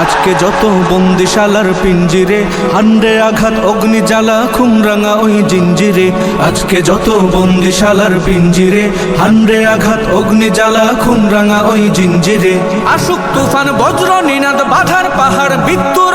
আজকে যত বন্দিশালার পিঞ্জিরে হান্ডে আঘাত অগ্নি জ্বালা খুমরাঙা, ওই জিঞ্জিরে। আজকে যত বন্দিশালার পিঞ্জিরে হান্ডে আঘাত অগ্নি জ্বালা খুমরাঙা, ওই জিঞ্জিরে। আশুক তুফান, বজ্র, নিনাদ, বাধার পাহাড়, বিদ্যুর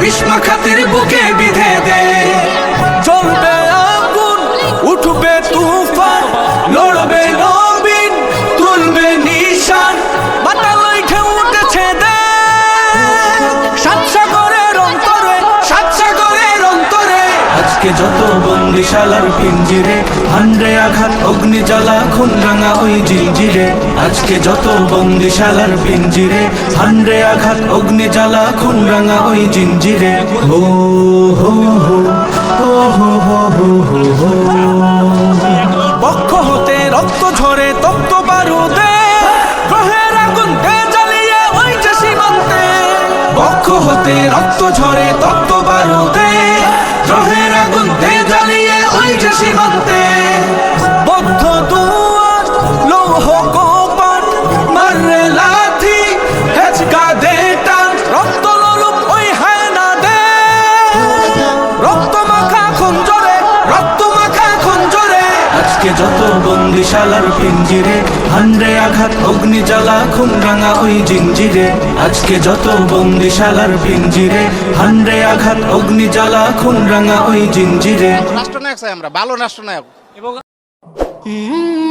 বিষ্মা খাতির বুকে আজকে যত বন্দিশালার পিঞ্জিরে। হান্ডে আঘাত অগ্নি জ্বালা খুন রাঙা ওই জিঞ্জিরে আজকে যত বন্দিশালার পিঞ্জিরে। হান্ডে আঘাত অগ্নি জ্বালা খুন রাঙা ওই জিঞ্জিরে হো হো হো হো হো হো হো হো বক্ষ হতে রক্ত ঝরে তপ্ত 이건 আজকে যত বন্দিশালার পিঞ্জিরে হান্ডে আঘাত অগ্নি জ্বালা খুন রাঙা ওই জিঞ্জিরে আজকে যত বন্দিশালার পিঞ্জিরে হান্ডে আঘাত অগ্নি জ্বালা খুন রাঙা ওই জিঞ্জিরে রাষ্ট্রনায়ক চাই আমরা ভালো রাষ্ট্রনায়ক Mm-hmm.